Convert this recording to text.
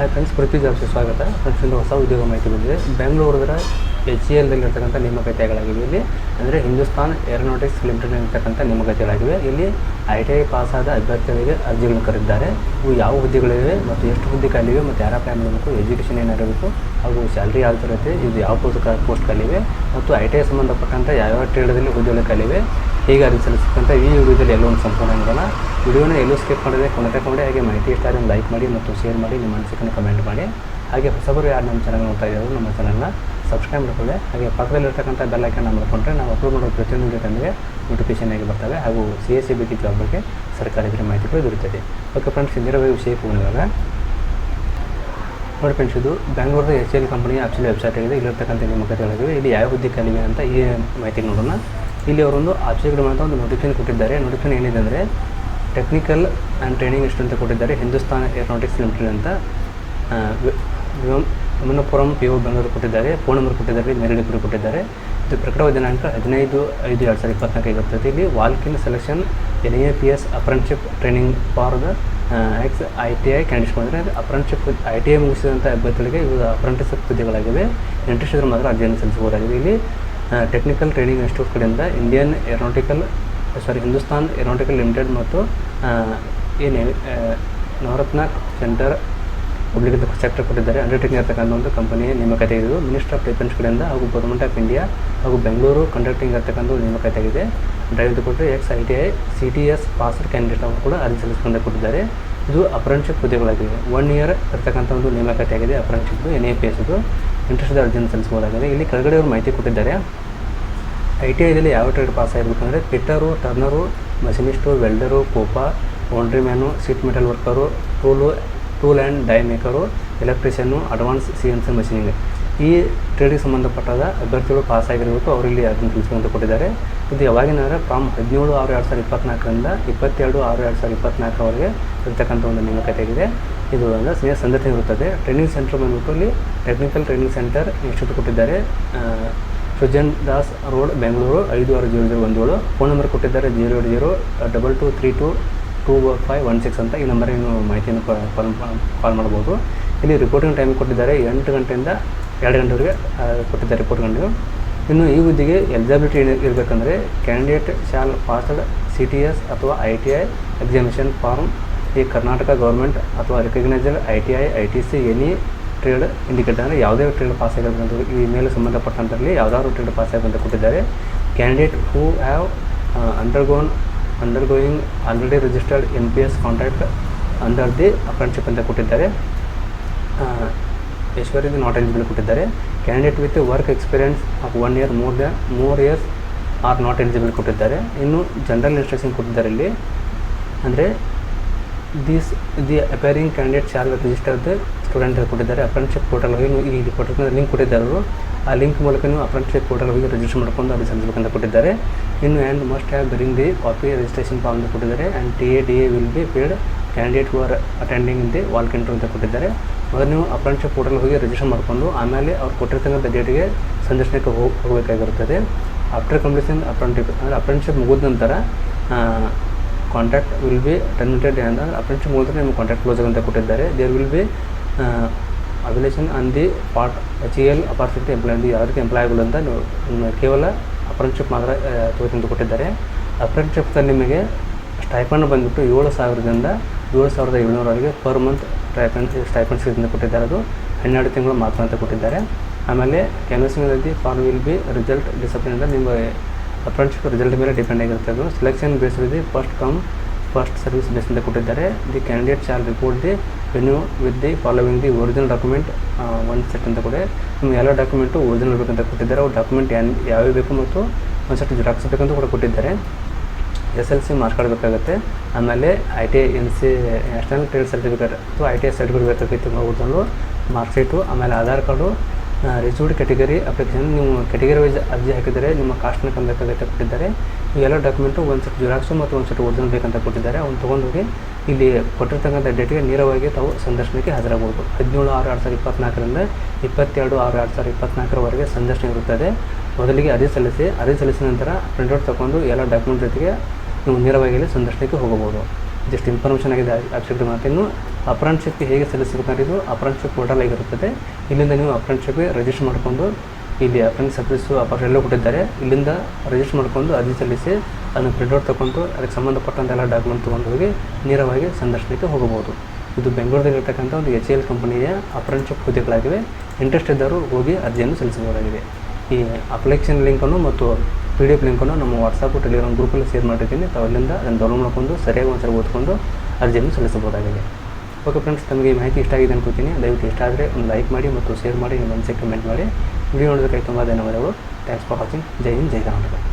Hi friends ಪೃಥ್ವಿ ಜಾಬ್ಸ್ಗೆ ಸ್ವಾಗತ friends ಒಂದು ಹೊಸ ಉದ್ಯೋಗ ಮಾಹಿತಿ ಬಂದಿದೆ ಬೆಂಗಳೂರದ ಎಚ್ ಸಿ ಎಲ್ದಲ್ಲಿ ಇರ್ತಕ್ಕಂಥ ನೇಮಕತೆಗಳಾಗಿವೆ ಇಲ್ಲಿ ಅಂದರೆ ಹಿಂದೂಸ್ತಾನ್ ಏರೋನಾಟಿಕ್ಸ್ ಲಿಮಿಟೆಡ್ ಇರ್ತಕ್ಕಂಥ ನೇಮಕತೆಗಳಾಗಿವೆ ಇಲ್ಲಿ ಐ ಟಿ ಐ ಪಾಸಾದ ಅಭ್ಯರ್ಥಿಗಳಿಗೆ ಅರ್ಜಿಗಳನ್ನು ಕರೆದಿದ್ದಾರೆ. ಇವು ಯಾವ ಹುದ್ದೆಗಳಿವೆ ಮತ್ತು ಎಷ್ಟು ಹುದ್ದೆ ಖಾಲಿವೆ ಮತ್ತು ಯಾರ ಅಪ್ಲೈ ಮಾಡಬೇಕು ಎಜುಕೇಷನ್ ಏನಾಗಿರಬೇಕು ಹಾಗೂ ಸ್ಯಾಲ್ರಿ ಯಾವ ಥರ ಇದು ಯಾವ ಪೋಸ್ಟ್ ಪೋಸ್ಟ್ ಮತ್ತು ಐ ಟಿ ಐ ಸಂಬಂಧಪಟ್ಟಂಥ ಯಾವ್ಯಾವ ಟ್ರೇಡದಲ್ಲಿ ಹುದ್ದೆಗಳು ಖಾಲಿವೆ ಹೇಗೆ ಅರ್ಜಿ ಈ ವಿಡಿಯೋದಲ್ಲಿ ಎಲ್ಲೋ ಒಂದು ಸಂಪೂರ್ಣ ಇರೋಲ್ಲ ವಿಡಿಯೋನ ಎಲ್ಲೂ ಸ್ಕಿಪ್ ಮಾಡಿದೆ ತಗೊಂಡೆ, ಹಾಗೆ ಮಾಹಿತಿ ಇಷ್ಟ ಆದರೆ ಲೈಕ್ ಮಾಡಿ ಮತ್ತು ಶೇರ್ ಮಾಡಿ, ನಿಮ್ಮ ಅನಿಸಿಕೆಯನ್ನು ಕಮೆಂಟ್ ಮಾಡಿ. ಹಾಗೆ ಹೊಸಬರು ಯಾರು ನಮ್ಮ ಚಾನಲ್ ನೋಡ್ತಾ ಇದ್ದಾರೆ ನಮ್ಮ ಚಾನಲ್ನ ಸಬ್ಸ್ಕ್ರೈಬ್ ಮಾಡ್ಕೊಳ್ಳಿ. ಹಾಗೆ ಪಕ್ಕದಲ್ಲಿರ್ತಕ್ಕಂಥ ಬೆಲ್ ಐಕನ್ನ ಮಾಡಿಕೊಂಡ್ರೆ ನಾವು ಅಪ್ಲೋಡ್ ಮಾಡೋ ಪ್ರತಿಯೊಂದು ವಿಡಿಯೋ ನಮಗೆ ನೋಟಿಫಿಕೇಶನ್ ಆಗಿ ಬರ್ತವೆ. ಹಾಗೂ ಸಿ ಎಸ್ ಸಿ ಬಗ್ಗೆ ಜಾಬ್ ಬಗ್ಗೆ ಸರ್ಕಾರಿ ಮಾಹಿತಿಗಳು ದೊರೆಯುತ್ತದೆ. ಓಕೆ ಫ್ರೆಂಡ್ಸ್ ಇಂದಿರೋ ವಿಷಯಕ್ಕೆ ಬಂದಾಗ ನೋಡಿ ಫ್ರೆಂಡ್ಸ್ ಇದು ಬೆಂಗಳೂರು ಎಚ್ ಎಲ್ ಕಂಪನಿಯ ಆಕ್ಚುಲಿ ವೆಬ್ಸೈಟ್ ಆಗಿದೆ. ಇಲ್ಲಿರ್ತಕ್ಕಂಥ ಕಥೆಗಳಿವೆ ಇಲ್ಲಿ ಯಾವ ಹುದ್ದೆ ಕಲಿವೆ ಅಂತ ಈ ಮಾಹಿತಿ ನೋಡೋಣ. ಇಲ್ಲಿ ಅವರೊಂದು ಆಬ್ಜೆಕ್ಟ್ ಅಂತ ಒಂದು ನೋಟಿಫಿಕೇಶನ್ ಕೊಟ್ಟಿದ್ದಾರೆ. ನೋಟಿಫಿಕೇಶನ್ ಏನಿದೆ ಅಂದರೆ ಟೆಕ್ನಿಕಲ್ ಆ್ಯಂಡ್ ಟ್ರೈನಿಂಗ್ ಎಷ್ಟು ಅಂತ ಕೊಟ್ಟಿದ್ದಾರೆ. ಹಿಂದೂಸ್ತಾನ್ ಏರೋನಾಟಿಕ್ಸ್ ಲಿಮಿಟೆಡ್ ಅಂತ. ವಿಮನಪುರಂ ಪಿ ಒ ಬೆಂಗಳೂರು ಕೊಟ್ಟಿದ್ದಾರೆ. ಫೋನ್ ನಂಬರ್ ಕೊಟ್ಟಿದ್ದಾರೆ. ಮೇಲ್ಗಡೆ ಕೂಡ ಕೊಟ್ಟಿದ್ದಾರೆ. ಇದು ಪ್ರಕಟವಾದ ದಿನಾಂಕ ಹದಿನೈದು ಐದು ಎರಡು ಸಾವಿರದ ಇಪ್ಪತ್ನಾಲ್ಕು ಇಲ್ಲಿ walk in selection N A P S apprenticeship training for the X I T I candidates ಮಾಡಿದರೆ ಅಪ್ರೆಂಟಿಶಿಪ್ ಐ ಟಿ ಐ ಮುಗಿಸಿದಂಥ ಅಭ್ಯರ್ಥಿಗಳಿಗೆ ಇವು ಅಪ್ರೆಂಟಿಸ್ ಹುದ್ದೆಗಳಾಗಿವೆ ಇಂಟ್ರೆಸ್ಟ್ ಇದ್ರೆ ಮಾತ್ರ ಅರ್ಜಿಯನ್ನು ಸಲ್ಲಿಸಬಹುದಾಗಿದೆ. ಇಲ್ಲಿ ಟೆಕ್ನಿಕಲ್ ಟ್ರೈನಿಂಗ್ ಇನ್ಸ್ಟಿಟ್ಯೂಟ್ ಕಡೆಯಿಂದ Indian aeronautical sorry Hindustan aeronautical limited ಮತ್ತು ಏನೇ ನವರತ್ನ ಸೆಂಟರ್ ಪಬ್ಲಿಕ್ ಸೆಕ್ಟರ್ ಕೊಟ್ಟಿದ್ದಾರೆ. ಅಂಡರ್ಟೇಕಿಂಗ್ ಇರ್ತಕ್ಕಂಥ ಒಂದು ಕಂಪನಿಯ ನೇಮಕಾತಿ ಆಗಿದ್ದು ಮಿನಿಸ್ಟರ್ ಆಫ್ ಡಿಫೆನ್ಸ್ ಕಡೆಯಿಂದ ಹಾಗೂ ಗೌರ್ಮೆಂಟ್ ಆಫ್ ಇಂಡಿಯಾ ಹಾಗೂ ಬೆಂಗಳೂರು ಕಂಡಕ್ಟಿಂಗ್ ಇರ್ತಕ್ಕಂಥ ಒಂದು ನೇಮಕಾತಿ ಆಗಿದೆ. ಡ್ರೈವ್ ಕೊಟ್ಟರೆ X I T I C T S passed candidate ಅವರು ಕೂಡ ಅರ್ಜಿ ಸಲ್ಲಿಸಿಕೊಂಡು ಕೊಟ್ಟಿದ್ದಾರೆ. ಇದು ಅಪ್ರೆಂಟಿಶಿಪ್ ಹುದ್ದೆಗಳಾಗಿವೆ ಒನ್ ಇಯರ್ ಇರ್ತಕ್ಕಂಥ ಒಂದು ನೇಮಕಾತಿ ಆಗಿದೆ apprenticeship N A P S ಇದು ಇಂಟ್ರೆಸ್ಟ್ ಅರ್ಜಿಯನ್ನು ಸಲ್ಲಿಸಬಹುದಾಗಿದೆ. ಇಲ್ಲಿ ಕೆಳಗಡೆ ಅವರು ಮಾಹಿತಿ ಕೊಟ್ಟಿದ್ದಾರೆ. ಐ ಟಿ ಐದಲ್ಲಿ ಯಾವ ಟ್ರೇಡ್ ಪಾಸ್ ಆಗಿರ್ಬೇಕು ಅಂದರೆ ಪಿಟ್ಟರು turner machinist welder COPA foundry man sheet metal worker tool tool and die maker electrician advance C N C machining ಈ ಟ್ರೇಡಿಗೆ ಸಂಬಂಧಪಟ್ಟಾದ ಅಭ್ಯರ್ಥಿಗಳು ಪಾಸ್ ಆಗಿರಬೇಕು ಅವರಲ್ಲಿ ಅದನ್ನು ತಿಳಿಸುವಂತ ಕೊಟ್ಟಿದ್ದಾರೆ. ಇದು ಯಾವಾಗಿನಾರ ಫಾರ್ಮ್ ಹದಿನೇಳು ಆರು ಎರಡು ಸಾವಿರದ ಇಪ್ಪತ್ನಾಲ್ಕರಿಂದ ಇಪ್ಪತ್ತೆರಡು ಆರು ಎರಡು ಸಾವಿರದ ಇಪ್ಪತ್ನಾಲ್ಕರವರೆಗೆ ಇರ್ತಕ್ಕಂಥ ಒಂದು ನೇಮಕಾತಿ ಆಗಿದೆ ಇದು ಒಂದು ಸ್ನೇಹ ಸಂದತೆ ಇರುತ್ತದೆ. ಟ್ರೈನಿಂಗ್ ಸೆಂಟರ್ ಬಂದ್ಬಿಟ್ಟು ಇಲ್ಲಿ ಟೆಕ್ನಿಕಲ್ ಟ್ರೈನಿಂಗ್ ಸೆಂಟರ್ ಇನ್ಸ್ಟಿಟ್ಯೂಟ್ ಕೊಟ್ಟಿದ್ದಾರೆ. ಸುಜನ್ ದಾಸ್ ರೋಡ್, ಬೆಂಗಳೂರು, ಐದು ಆರು ಜೀರೋ ಜೀರೋ ಒಂದು ಏಳು ಫೋನ್ ನಂಬರ್ ಕೊಟ್ಟಿದ್ದಾರೆ, zero zero double two three two two five one six ಅಂತ ಈ ನಂಬರಿಗೆ ಏನು ಮಾಹಿತಿಯನ್ನು ಕಾಲ್ ಮಾಡ್ಬೋದು. ಇಲ್ಲಿ ರಿಪೋರ್ಟಿಂಗ್ ಟೈಮ್ ಕೊಟ್ಟಿದ್ದಾರೆ ಎಂಟು ಗಂಟೆಯಿಂದ ಎರಡು ಗಂಟೆವರೆಗೆ ಕೊಟ್ಟಿದ್ದಾರೆ ರಿಪೋರ್ಟ್ ಗಂಟೆಗೆ. ಇನ್ನು ಈ ಹುದ್ದೆಗೆ eligibility ಇರಬೇಕಂದ್ರೆ candidate shall passed C T S ಅಥವಾ I T I examination form ಈ ಕರ್ನಾಟಕ ಗೌರ್ಮೆಂಟ್ ಅಥವಾ recognised I T I I T C any trade indicate ಅಂದರೆ ಯಾವುದೇ ಟ್ರೇಡ್ ಪಾಸ್ ಆಗಿರೋದು ಈ ಮೇಲೆ ಸಂಬಂಧಪಟ್ಟಂತರಲ್ಲಿ ಯಾವುದಾದ್ರು ಟ್ರೇಡ್ ಪಾಸ್ ಆಗಿದೆ ಅಂತ ಕೊಟ್ಟಿದ್ದಾರೆ. Candidate who have undergone undergoing already registered N P S contract under the apprenticeship ಅಂತ ಕೊಟ್ಟಿದ್ದಾರೆ. ಈಶ್ವರಿಗೆ ನಾಟ್ ಎಲಿಜಿಬಲ್ ಕೊಟ್ಟಿದ್ದಾರೆ. Candidate with work experience of one year more the more years are not eligible ಕೊಟ್ಟಿದ್ದಾರೆ. ಇನ್ನು general instruction ಕೊಟ್ಟಿದ್ದಾರೆ ಇಲ್ಲಿ. ಅಂದರೆ this the appearing candidate shall register the student ಕೊಟ್ಟಿದ್ದಾರೆ. ಅಪ್ರೆಂಟಿಶಿಪ್ ಪೋರ್ಟಲ್ ಹೋಗಿ ನೀವು ಇಲ್ಲಿ ಕೊಟ್ಟಿರ್ತಾರೆ ಲಿಂಕ್ ಕೊಟ್ಟಿದ್ದಾರೆ ಅವರು. ಆ ಲಿಂಕ್ ಮೂಲಕ ನೀವು ಅಪ್ರೆಂಟಿಶಿಪ್ ಪೋರ್ಟಲ್ ಹೋಗಿ ರಿಜಿಸ್ಟರ್ ಮಾಡ್ಕೊಂಡು ಅದು ಸಲ್ಲಿಸಬೇಕಂತ ಕೊಟ್ಟಿದ್ದಾರೆ. ಇನ್ನು and must have bring the copy registration form ಕೊಟ್ಟಿದ್ದಾರೆ. And T A D A will be paid candidate who are attending the walk intro ಅಂತ ಕೊಟ್ಟಿದ್ದಾರೆ. ಮೊದಲು ನೀವು ಅಪ್ರೆಂಟಿಶಿಪ್ ಪೋರ್ಟಲ್ ಹೋಗಿ ರಿಜಿಸ್ಟರ್ ಮಾಡಿಕೊಂಡು, ಆಮೇಲೆ ಅವ್ರು ಕೊಟ್ಟಿರ್ತಕ್ಕಂಥ ಡೇಟಿಗೆ ಸಂದರ್ಶನಕ್ಕೆ ಹೋಗಿ ಹೋಗಬೇಕಾಗಿರುತ್ತದೆ. ಆಫ್ಟರ್ ಕಂಪ್ಲೀಷನ್ ಅಪ್ರೆಂಟಿಪ್ ಅಂದರೆ ಅಪ್ರೆಂಟಿಶಿಪ್ ಮುಗಿದ ನಂತರ ಕಾಂಟ್ಯಾಕ್ಟ್ ವಿಲ್ ಬಿ ಟರ್ಮಿನೇಟೆಡ್ ಅಂದರೆ ಅಪ್ರೆಂಟಿಶಿಪ್ ಮುಗಿದ್ರೆ ನಿಮ್ಗೆ ಕಾಂಟ್ಯಾಕ್ಟ್ ಕ್ಲೋಸ್ ಅಂತ ಕೊಟ್ಟಿದ್ದಾರೆ. There will be obligation on the part H E L opportunity employ ಯಾವ ರೀತಿ ಎಂಪ್ಲಾಯ್ಗಳು ಅಂತ ಕೇವಲ ಅಪ್ರೆಂಟಿಶಿಪ್ ಮಾತ್ರ ತೋರಿಸಿ ಕೊಟ್ಟಿದ್ದಾರೆ. ಅಪ್ರೆಂಟಿಶಿಪ್ದಲ್ಲಿ ನಿಮಗೆ ಸ್ಟೈಪಂಡ್ ಬಂದ್ಬಿಟ್ಟು ಏಳು ಸಾವಿರದಿಂದ ಏಳು ಸಾವಿರದ ಏಳ್ನೂರವರೆಗೆ ಪರ್ ಮಂತ್ ಸ್ಟೈಪಂಡ್ ಸ್ಟೈಪಂಡ್ ಸಿಗುತ್ತೆ ಕೊಟ್ಟಿದ್ದಾರೆ ಅದು. ಹನ್ನೆರಡು ತಿಂಗಳು ಮಾತ್ರ ಅಂತ ಕೊಟ್ಟಿದ್ದಾರೆ. ಆಮೇಲೆ ಕ್ಯಾನ್ವಸಿಂಗಲ್ಲಿ for will be result discipline ಅಂದರೆ ನಿಮ್ಮ ಅಪ್ರೆಂಟಿಶಿಪ್ ರಿಸಲ್ಟ್ ಮೇಲೆ ಡಿಪೆಂಡ್ ಆಗಿರುತ್ತೆ ಅದು. Selection base first come first service base ಅಂತ ಕೊಟ್ಟಿದ್ದಾರೆ. The candidate shall report the venue with the following the original document ಒಂದು ಸೆಟ್ ಅಂತ ಕೂಡ. ನಿಮ್ಮ ಎಲ್ಲ ಡಾಕ್ಯುಮೆಂಟು ಒರಿಜಿನಲ್ ಬೇಕಂತ ಕೊಟ್ಟಿದ್ದಾರೆ. ಅವು ಡಾಕ್ಯುಮೆಂಟ್ ಏನು, ಯಾವ್ಯಾವ ಬೇಕು ಮತ್ತು ಒಂದು ಸೆಟ್ ಜೆರಾಕ್ಸ್ ಬೇಕಂತ ಕೂಡ ಕೊಟ್ಟಿದ್ದಾರೆ. S L C marks card ಬೇಕಾಗುತ್ತೆ ಆಮೇಲೆ I T N C national trade certificate ಅಥವಾ ಐ ಟಿ ಐ ಸರ್ಟಿಫಿಕೇಟ್ ಬೇಕಾಗಿತ್ತು ಒರಿಜಿನಲು ಮಾರ್ಕ್ ಶೀಟು ಆಮೇಲೆ Aadhaar card received category application ನೀವು ಕ್ಯಾಟಗರಿ ವೈಸ್ ಅರ್ಜಿ ಹಾಕಿದರೆ ನಿಮ್ಮ ಕಾಸ್ಟ್ನ ಕಮ್ಮಬೇಕಾಗುತ್ತೆ ಕೊಟ್ಟಿದ್ದಾರೆ. ಇವೆಲ್ಲ ಡಾಕ್ಯುಮೆಂಟು ಒಂದು ಸೆಟ್ ಜೆರಾಕ್ಸು ಮತ್ತು ಒಂದು ಸೆಟ್ ಒರಿಜಿನಲ್ ಬೇಕಂತ ಕೊಟ್ಟಿದ್ದಾರೆ. ಅವ್ನು ತೊಗೊಂಡೋಗಿ ಇಲ್ಲಿ ಕೊಟ್ಟಿರ್ತಕ್ಕಂಥ ಡೇಟಿಗೆ ನೇರವಾಗಿ ತಾವು ಸಂದರ್ಶನಕ್ಕೆ ಹಾಜರಾಗಬಹುದು. ಹದಿನೇಳು ಆರು ಎರಡು ಸಾವಿರದ ಇಪ್ಪತ್ತ್ನಾಲ್ಕರಿಂದ ಇಪ್ಪತ್ತೆರಡು ಆರು ಎರಡು ಸಾವಿರದ ಇಪ್ಪತ್ನಾಲ್ಕರವರೆಗೆ ಸಂದರ್ಶನ ಇರುತ್ತದೆ. ಮೊದಲಿಗೆ ಅರ್ಜಿ ಸಲ್ಲಿಸಿ, ಅರ್ಜಿ ಸಲ್ಲಿಸಿದ ನಂತರ ಪ್ರಿಂಟ್ಔಟ್ ತಗೊಂಡು ಎಲ್ಲ ಡಾಕ್ಯುಮೆಂಟ್ ಜೊತೆಗೆ ನೀವು ನೇರವಾಗಿ ಇಲ್ಲಿ ಸಂದರ್ಶನಕ್ಕೆ ಹೋಗಬಹುದು. ಜಸ್ಟ್ ಇನ್ಫಾರ್ಮೇಷನ್ ಆಗಿದೆ ಆಬ್ಜೆಕ್ಟ್ ಮಾತ್ರ ಇನ್ನು ಅಪ್ರೆಂಟ್ಶಿಪ್ಗೆ ಹೇಗೆ ಸಲ್ಲಿಸಬೇಕಂದ್ರೆ ಇದು ಅಪ್ರೆಂಟ್ಶಿಪ್ ಪೋರ್ಟಲ್ ಆಗಿರುತ್ತದೆ. ಇಲ್ಲಿಂದ ನೀವು ಅಪ್ರೆಂಟ್ಶಿಪ್ಗೆ ರಿಜಿಸ್ಟರ್ ಮಾಡಿಕೊಂಡು, ಇಲ್ಲಿ ಅಪ್ರೆಂಟ್ ಸರ್ವಿಸು ಅಪರ್ ಎಲ್ಲ ಕೊಟ್ಟಿದ್ದಾರೆ. ಇಲ್ಲಿಂದ ರಿಜಿಸ್ಟರ್ ಮಾಡ್ಕೊಂಡು, ಅರ್ಜಿ ಸಲ್ಲಿಸಿ, ಅದನ್ನು ಪ್ರಿಂಟ್ಔಟ್ ತಗೊಂಡು, ಅದಕ್ಕೆ ಸಂಬಂಧಪಟ್ಟಂಥ ಎಲ್ಲ ಡಾಕ್ಯುಮೆಂಟ್ ತೊಗೊಂಡು ಹೋಗಿ ನೇರವಾಗಿ ಸಂದರ್ಶನಕ್ಕೆ ಹೋಗಬಹುದು. ಇದು ಬೆಂಗಳೂರಲ್ಲಿರ್ತಕ್ಕಂಥ ಒಂದು ಎಚ್ ಎಲ್ ಕಂಪನಿಯ ಅಪ್ರೆಂಟ್ಶಿಪ್ ಹುದ್ದೆಗಳಾಗಿವೆ. ಇಂಟ್ರೆಸ್ಟ್ ಇದ್ದವರು ಹೋಗಿ ಅರ್ಜಿಯನ್ನು ಸಲ್ಲಿಸಬಹುದಾಗಿದೆ. ಈ ಅಪ್ಲಿಕೇಶನ್ ಲಿಂಕನ್ನು ಮತ್ತು ಪಿ ಡಿ ಎಫ್ ಲಿಂಕನ್ನು ನಮ್ಮ ವಾಟ್ಸಪ್ ಟೆಲಿಗ್ರಾಮ್ ಗ್ರೂಪಲ್ಲಿ ಶೇರ್ ಮಾಡಿರ್ತೀನಿ ತಾವು ಅಲ್ಲಿಂದ ಅದನ್ನು ಡೌನ್ಲೋಡ್ ಮಾಡಿಕೊಂಡು, ಸರಿಯಾಗಿ ಒಂದ್ಸಲ ಓದ್ಕೊಂಡು ಅರ್ಜಿಯನ್ನು ಸಲ್ಲಿಸಬಹುದಾಗಿದೆ. ಓಕೆ ಫ್ರೆಂಡ್ಸ್ ತಮಗೆ ಮಾಹಿತಿ ಇಷ್ಟ ಆಗಿದೆ ಅನ್ಕೋತೀನಿ. ದಯವಿಟ್ಟು ಇಷ್ಟ ಆದರೆ ಒಂದು ಲೈಕ್ ಮಾಡಿ ಮತ್ತು ಶೇರ್ ಮಾಡಿ, ನಿಮ್ಮ ಮನಸ್ಸಿಗೆ ಕಮೆಂಟ್ ಮಾಡಿ. ವಿಡಿಯೋ ನೋಡೋದಕ್ಕಾಗಿ ತುಂಬ ಧನ್ಯವಾದಗಳು. ಥ್ಯಾಂಕ್ಸ್ ಫಾರ್ ವಾಚಿಂಗ್ ಜೈ ಹಿಂದ್, ಜೈ ಕರ್ನಾಟಕ.